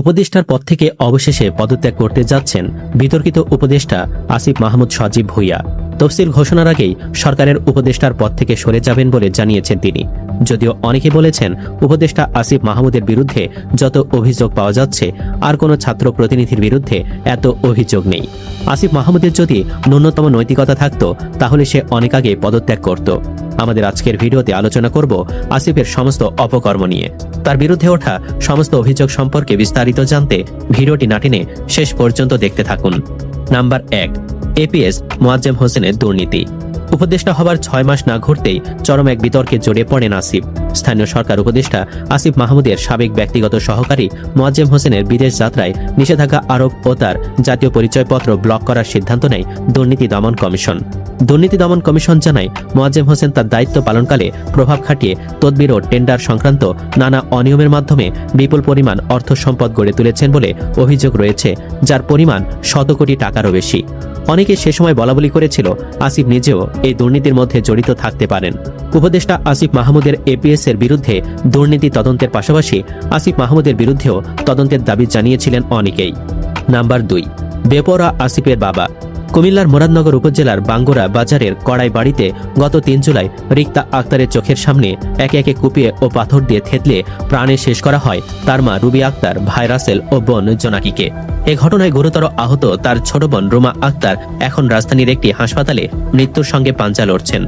উপদেষ্টার পদ থেকে অবশেষে পদত্যাগ করতে যাচ্ছেন বিতর্কিত উপদেষ্টা আসিফ মাহমুদ সজীব ভুইয়া। তফসিল ঘোষণার আগেই সরকারের উপদেষ্টার পদ থেকে সরে যাবেন বলে জানিয়েছেন তিনি। যদিও অনেকে বলেছেন, উপদেষ্টা আসিফ মাহমুদের বিরুদ্ধে যত অভিযোগ পাওয়া যাচ্ছে, আর কোনো ছাত্র প্রতিনিধির বিরুদ্ধে এত অভিযোগ নেই। আসিফ মাহমুদের যদি ন্যূনতম নৈতিকতা থাকত, তাহলে সে অনেক আগে পদত্যাগ করত। আমাদের আজকের ভিডিওতে আলোচনা করব আসিফের সমস্ত অপকর্ম নিয়ে। তার বিরুদ্ধে ওঠা সমস্ত অভিযোগ সম্পর্কে বিস্তারিত জানতে ভিডিওটি নাটিনে শেষ পর্যন্ত দেখতে থাকুন। নাম্বার এক, এপিএস মোয়াজ্জেম হোসেনের দুর্নীতি। উপদেষ্টা হবার ছয় মাস না ঘুরতেই চরম এক বিতর্কে জড়িয়ে পড়েন আসিফ। স্থানীয় সরকার উপদেষ্টা আসিফ মাহমুদের সাবেক ব্যক্তিগত সহকারী মোয়াজ্জেম হোসেনের বিদেশ যাত্রায় নিষেধাজ্ঞা আরোপ ও তার জাতীয় পরিচয়পত্র ব্লক করার সিদ্ধান্ত নেয় দুর্নীতি দমন কমিশন। দুর্নীতি দমন কমিশন জানায়, মোয়াজ্জেম হোসেন তার দায়িত্ব পালনকালে প্রভাব খাটিয়ে তদবির ও টেন্ডার সংক্রান্ত নানা অনিয়মের মাধ্যমে বিপুল পরিমাণ অর্থ সম্পদ গড়ে তুলেছেন বলে অভিযোগ রয়েছে, যার পরিমাণ শত কোটি টাকারও বেশি। অনেকে সে সময় বলাবলি করেছিল, আসিফ নিজেও এই দুর্নীতির মধ্যে জড়িত থাকতে পারেন। উপদেষ্টা আসিফ মাহমুদের এপিএস এর বিরুদ্ধে দুর্নীতি তদন্তের পাশাপাশি আসিফ মাহমুদের বিরুদ্ধেও তদন্তের দাবি জানিয়েছিলেন অনেকেই। নাম্বার দুই বেপরা আসিফের বাবা। কুমিল্লার মুরাদনগর উপজেলার বাঙ্গুরা বাজারের কড়াই বাড়িতে গত তিন জুলাই রিক্তা আক্তারের চোখের সামনে একে একে কুপিয়ে ও পাথর দিয়ে থেতলে প্রাণে শেষ করা হয় তার মা রুবি আক্তার, ভাই রাসেল ও বোন জোনাকিকে। এ ঘটনায় গুরুতর আহত তার ছোট বোন রুমা আক্তার এখন রাজধানীর একটি হাসপাতালে মৃত্যুর সঙ্গে পাঞ্জা লড়ছেন।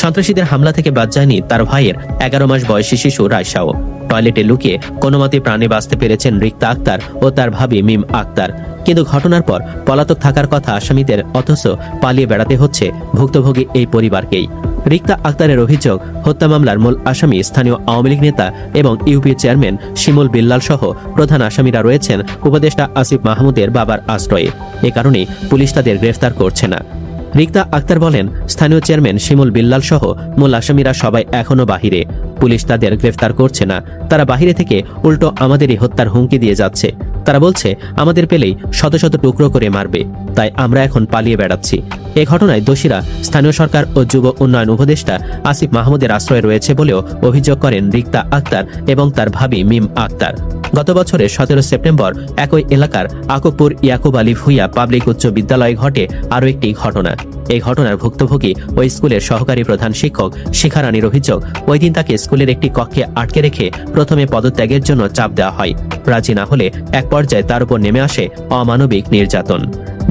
সন্ত্রাসীদের হামলা থেকে বাদ যায়নি তার ভাইয়ের এগারো মাস বয়সী শিশু রায়শাও। টয়লেটে লুকিয়ে কোনো মতে প্রাণে বাঁচতে পেরেছেন রিক্তা আক্তার ও তার ভাবি মিম আক্তার। কিন্তু ঘটনার পর পলাতক থাকার কথা আসামিদের অথচ পালিয়ে বেড়াতে হচ্ছে ভুক্তভোগী এই পরিবারকেই। রিক্তা আক্তারের অভিযোগ, হত্যা মামলার মূল আসামি স্থানীয় আওয়ামী লীগ নেতা এবং ইউপি চেয়ারম্যান শিমুল বিল্লাল সহ প্রধান আসামিরা রয়েছেন উপদেষ্টা আসিফ মাহমুদের বাবার আশ্রয়ে। এ কারণে পুলিশ তাদের গ্রেফতার করছে না। রিক্তা আক্তার বলেন, স্থানীয় চেয়ারম্যান শিমুল বিল্লাল সহ মূল আসামিরা সবাই এখনও বাহিরে। পুলিশ তাদের গ্রেফতার করছে না। তারা বাহিরে থেকে উল্টো আমাদেরই হত্যার হুমকি দিয়ে যাচ্ছে। তারা বলছে, আমাদের পেলেই শত শত টুকরো করে মারবে। তাই আমরা এখন পালিয়ে বেড়াচ্ছি। এ ঘটনায় দোষীরা স্থানীয় সরকার ও যুব উন্নয়ন উপদেষ্টা আসিফ মাহমুদের আশ্রয়ে রয়েছে বলেও অভিযোগ করেন রিক্তা আক্তার এবং তার ভাবি মিম আক্তার। গত বছরের সতেরো সেপ্টেম্বর একই এলাকার আকবপুর ইয়াকুব আলী ভুইয়া পাবলিক উচ্চ বিদ্যালয়ে ঘটে আরও একটি ঘটনা। এই ঘটনার ভুক্তভোগী ওই স্কুলের সহকারী প্রধান শিক্ষক শিখারানীর অভিযোগ, ওই দিন তাকে স্কুলের একটি কক্ষে আটকে রেখে প্রথমে পদত্যাগের জন্য চাপ দেওয়া হয়। রাজি না হলে এক পর্যায়ে তার উপর নেমে আসে অমানবিক নির্যাতন।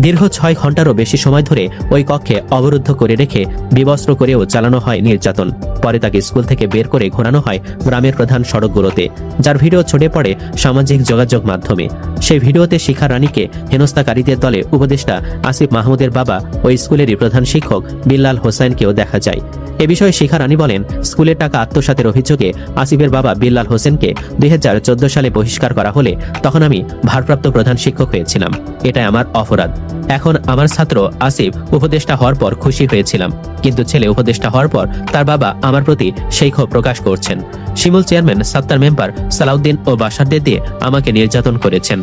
দীর্ঘ ছয় ঘন্টারও বেশি সময় ধরে ওই কক্ষে অবরুদ্ধ করে রেখে বিবস্ত্র করেও চালানো হয় নির্যাতন। পরে তাকে স্কুল থেকে বের করে ঘোরানো হয় গ্রামের প্রধান সড়কগুলোতে, যার ভিডিও ছড়িয়ে পড়ে সামাজিক যোগাযোগ মাধ্যমে। সেই ভিডিওতে শিখা রানীকে হেনস্থাকারীদের দলে উপদেষ্টা আসিফ মাহমুদের বাবা ওই স্কুলেরই প্রধান শিক্ষক বিল্লাল হোসেনকেও দেখা যায়। এ বিষয়ে শিখা রানী বলেন, স্কুলের টাকা আত্মসাতের অভিযোগে আসিফের বাবা বিল্লাল হোসেনকে দুই হাজার চোদ্দ সালে বহিষ্কার করা হলে তখন আমি ভারপ্রাপ্ত প্রধান শিক্ষক হয়েছিলাম। এটাই আমার অপরাধ। এখন আমার ছাত্র আসিফ উপদেষ্টা হওয়ার পর খুশি হয়েছিলাম। কিন্তু ছেলে উপদেষ্টা হওয়ার পর তার বাবা আমার প্রতি সেই ক্ষোভ প্রকাশ করছেন। শিমুল চেয়ারম্যান, সাত্তার মেম্বার সালাউদ্দিন ও বাসারদের দিয়ে আমাকে নির্যাতন করেছেন।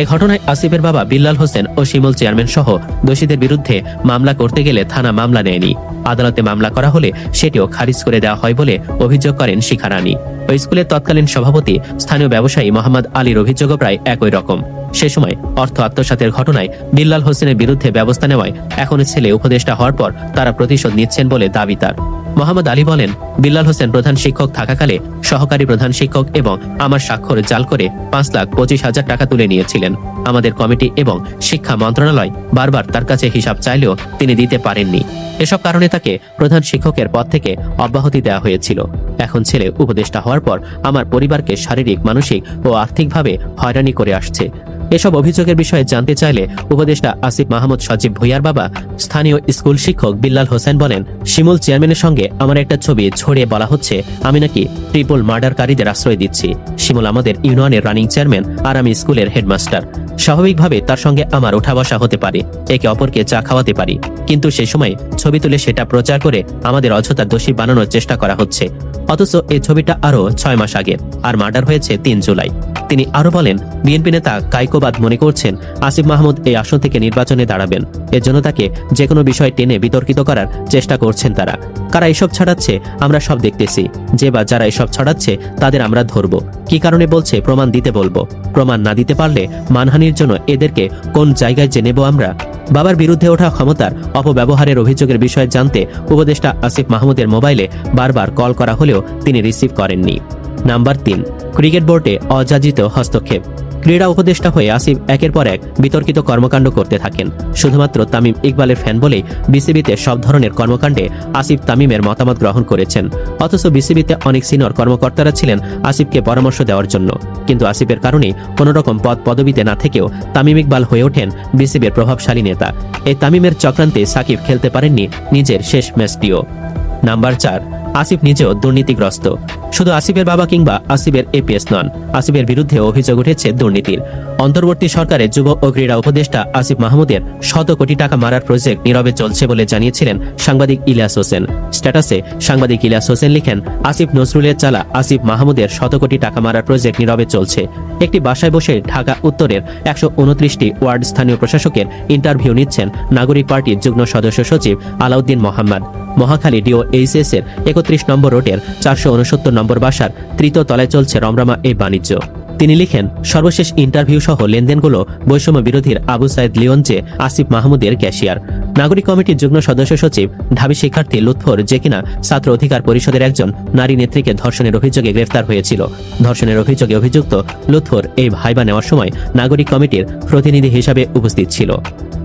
এ ঘটনায় আসিফের বাবা বিল্লাল হোসেন ও শিমুল চেয়ারম্যান সহ দোষীদের বিরুদ্ধে মামলা করতে গেলে থানা মামলা নেয়নি। আদালতে মামলা করা হলে সেটিও খারিজ করে দেওয়া হয় বলে অভিযোগ করেন শিখারানী। ওই স্কুলের তৎকালীন সভাপতি স্থানীয় ব্যবসায়ী মোহাম্মদ আলীর অভিযোগও প্রায় একই রকম। সে সময় অর্থ আত্মসাতের ঘটনায় বিল্লাল হোসেনের বিরুদ্ধে ব্যবস্থা নেওয়ায় এখন ছেলে উপদেষ্টা হওয়ার পর তারা প্রতিশোধ নিচ্ছেন বলে দাবি তার। মোহাম্মদ আলী বলেন, বিল্লাল হোসেন প্রধান শিক্ষক থাকাকালে সহকারী প্রধান শিক্ষক এবং আমার স্বাক্ষর জাল করে পাঁচ লাখ পঁচিশ হাজার টাকা তুলে নিয়েছিলেন। আমাদের কমিটি এবং শিক্ষা মন্ত্রণালয় বারবার তার কাছে হিসাব চাইলেও তিনি দিতে পারেননি। এসব কারণে তাকে প্রধান শিক্ষকের পদ থেকে অব্যাহতি দেওয়া হয়েছিল। এখন ছেলে উপদেষ্টা হওয়ার পর আমার পরিবারকে শারীরিক, মানসিক ও আর্থিকভাবে হয়রানি করে আসছে। এসব অভিযোগের বিষয়ে জানতে চাইলে উপদেষ্টা আসিফ মাহমুদ সজীব ভুইয়ার বাবা, স্থানীয় স্কুল শিক্ষক বিল্লাল হোসেন বলেন, শিমুল চেয়ারম্যানের সঙ্গে আমার একটা ছবি ছড়িয়ে বলা হচ্ছে, আমি নাকি ট্রিপল মার্ডারকারীদের আশ্রয় দিচ্ছি। শিমুল আমাদের ইউনিয়নের রানিং চেয়ারম্যান আর আমি স্কুলের হেডমাস্টার। স্বাভাবিকভাবে তার সঙ্গে আমার ওঠা বসা হতে পারে, একে অপরকে চা খাওয়াতে পারি। কিন্তু সে সময় ছবি তুলে সেটা প্রচার করে আমাদের অযথা দোষী বানানোর চেষ্টা করা হচ্ছে। অথচ এই ছবিটা আরও ছয় মাস আগে, আর মার্ডার হয়েছে তিন জুলাই। তিনি আরও বলেন, বিএনপি নেতা কাইকোবাদ মনে করছেন, আসিফ মাহমুদ এই আসন থেকে নির্বাচনে দাঁড়াবেন। এর জন্য তাকে যে কোনো বিষয় টেনে বিতর্কিত করার চেষ্টা করছেন তারা। কারা এসব ছড়াচ্ছে, আমরা সব দেখতেছি। যে বা যারা এসব ছড়াচ্ছে, তাদের আমরা ধরব। কি কারণে বলছে, প্রমাণ দিতে বলব। প্রমাণ না দিতে পারলে মানহানির জন্য এদেরকে কোন জায়গায় জেনেব আমরা? বাবার বিরুদ্ধে ওঠা ক্ষমতার অপব্যবহারের অভিযোগের বিষয়ে জানতে উপদেষ্টা আসিফ মাহমুদের মোবাইলে বারবার কল করা হলেও তিনি রিসিভ করেননি। নাম্বার তিন, ক্রিকেট বোর্ডে অযাচিত হস্তক্ষেপ। ক্রীড়া উপদেষ্টা হয়ে আসিফ একের পর এক বিতর্কিত কর্মকাণ্ড করতে থাকেন। শুধুমাত্র তামিম ইকবালের ফ্যান বলেই বিসিবিতে সব ধরনের কর্মকাণ্ডে আসিফ তামিমের মতামত গ্রহণ করেছেন। অথচ বিসিবিতে অনেক সিনিয়র কর্মকর্তারা ছিলেন আসিফকে পরামর্শ দেওয়ার জন্য। কিন্তু আসিফের কারণে কোনো রকম পদ পদবিতে না থেকেও তামিম ইকবাল হয়ে ওঠেন বিসিবির প্রভাবশালী নেতা। এই তামিমের চক্রান্তে সাকিব খেলতে পারেননি নিজের শেষ ম্যাচটিও। নাম্বার চার, আসিফ নিজেও দুর্নীতিগ্রস্ত। শুধু আসিফের বাবা কিংবা আসিফের এপিএস নন, আসিফের বিরুদ্ধে অভিযোগ উঠেছে দুর্নীতির। অন্তর্বর্তী সরকারের যুব ও ক্রীড়া উপদেষ্টা আসিফ মাহমুদের শত কোটি টাকা মারার প্রজেক্ট নীরবে চলছে বলে জানিয়েছিলেন সাংবাদিক ইলিয়াস হোসেন। স্ট্যাটাসে সাংবাদিক ইলিয়াস হোসেন লিখেন, আসিফ নজরুলের চালা আসিফ মাহমুদের শত কোটি টাকা মারার প্রজেক্ট নীরবে চলছে। একটি বাসায় বসে ঢাকা উত্তরের একশো উনত্রিশটি ওয়ার্ড স্থানীয় প্রশাসকের ইন্টারভিউ নিচ্ছেন নাগরিক পার্টির যুগ্ম সদস্য সচিব আলাউদ্দিন মোহাম্মদ। মহাখালী ডিও এইচএস এর একত্রিশ নম্বর রোডের চারশো উনসত্তর নম্বর বাসার তৃতীয় তলায় চলছে রমরমা এই বাণিজ্য। তিনি লিখেন, সর্বশেষ ইন্টারভিউ সহ লেনদেনগুলো বৈষম্য বিরোধীর আবু সাইদ লিওনজে আসিফ মাহমুদের ক্যাশিয়ার। নাগরিক কমিটির যুগ্ম সদস্য সচিব ঢাবি শিক্ষার্থী লুৎফর যে কিনা ছাত্র অধিকার পরিষদের একজন নারী নেত্রীকে ধর্ষণের অভিযোগে গ্রেফতার হয়েছিল। ধর্ষণের অভিযোগে অভিযুক্ত লুৎফর এই ভাইবা নেওয়ার সময় নাগরিক কমিটির প্রতিনিধি হিসাবে উপস্থিত ছিল।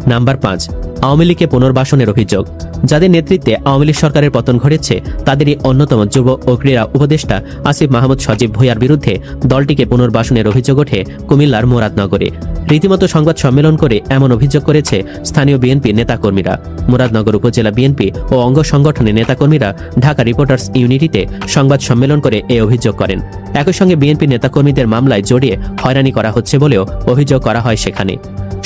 নাম্বার পাঁচ আওয়ামী লীগকে পুনর্বাসনের অভিযোগ। যাদের নেতৃত্বে আওয়ামী লীগ সরকারের পতন ঘটেছে, তাদেরই অন্যতম যুব ও ক্রীড়া উপদেষ্টা আসিফ মাহমুদ সজীব ভুইয়ার বিরুদ্ধে দলটিকে পুনর্বাসনের অভিযোগ ওঠে কুমিল্লার মুরাদনগরে। রীতিমতো সংবাদ সম্মেলন করে এমন অভিযোগ করেছে স্থানীয় বিএনপি নেতাকর্মীরা। মুরাদনগর উপজেলা বিএনপি ও অঙ্গ সংগঠনের নেতাকর্মীরা ঢাকা রিপোর্টার্স ইউনিটিতে সংবাদ সম্মেলন করে এ অভিযোগ করেন। একই সঙ্গে বিএনপি নেতাকর্মীদের মামলায় জড়িয়ে হয়রানি করা হচ্ছে বলেও অভিযোগ করা হয় সেখানে।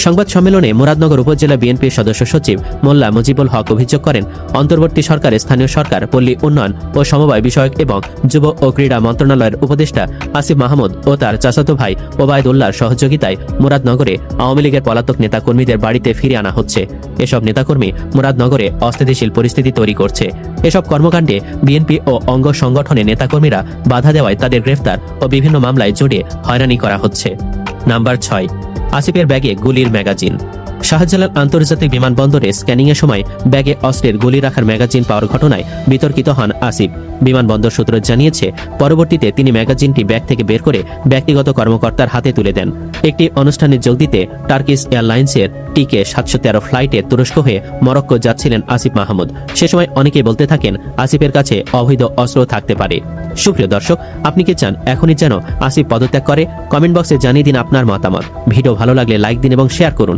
সংবাদ সম্মেলনে মুরাদনগর উপজেলা বিএনপির সদস্য সচিব মোল্লা মুজিবুল হক অভিযোগ করেন, অন্তর্বর্তী সরকারের স্থানীয় সরকার, পল্লী উন্নয়ন ও সমবায় বিষয়ক এবং যুব ও ক্রীড়া মন্ত্রণালয়ের উপদেষ্টা আসিফ মাহমুদ ও তার চাচাতো ভাই ওবায়দুল্লাহর সহযোগিতায় মুরাদনগরে আওয়ামী লীগের পলাতক নেতাকর্মীদের বাড়িতে ফিরে আনা হচ্ছে। এসব নেতাকর্মী মুরাদনগরে অস্থিতিশীল পরিস্থিতি তৈরি করছে। এসব কর্মকাণ্ডে বিএনপি ও অঙ্গ সংগঠনের নেতাকর্মীরা বাধা দেওয়ায় তাদের গ্রেফতার ও বিভিন্ন মামলায় জড়িয়ে হয়রানি করা হচ্ছে। নাম্বার ছয় আসিফের ব্যাগে গুলির ম্যাগাজিন। শাহজালাল আন্তর্জাতিক বিমানবন্দরে স্ক্যানিংয়ের সময় ব্যাগে অস্ত্রের গুলি রাখার ম্যাগাজিন পাওয়ার ঘটনায় বিতর্কিত হন আসিফ। বিমানবন্দর সূত্র জানিয়েছে, পরবর্তীতে তিনি ম্যাগাজিনটি ব্যাগ থেকে বের করে ব্যক্তিগত কর্মকর্তার হাতে তুলে দেন। একটি অনুষ্ঠানে যোগ দিতে টার্কিশ এয়ারলাইন্সের টিকে সাতশো তেরো ফ্লাইটে তুরস্ক হয়ে মরক্কো যাচ্ছিলেন আসিফ মাহমুদ। সে সময় অনেকেই বলতে থাকেন, আসিফের কাছে অবৈধ অস্ত্র থাকতে পারে। সুপ্রিয় দর্শক, আপনি কি চান এখনই যেন আসিফ পদত্যাগ করে? কমেন্ট বক্সে জানিয়ে দিন আপনার মতামত। ভিডিও ভালো লাগলে লাইক দিন এবং শেয়ার করুন।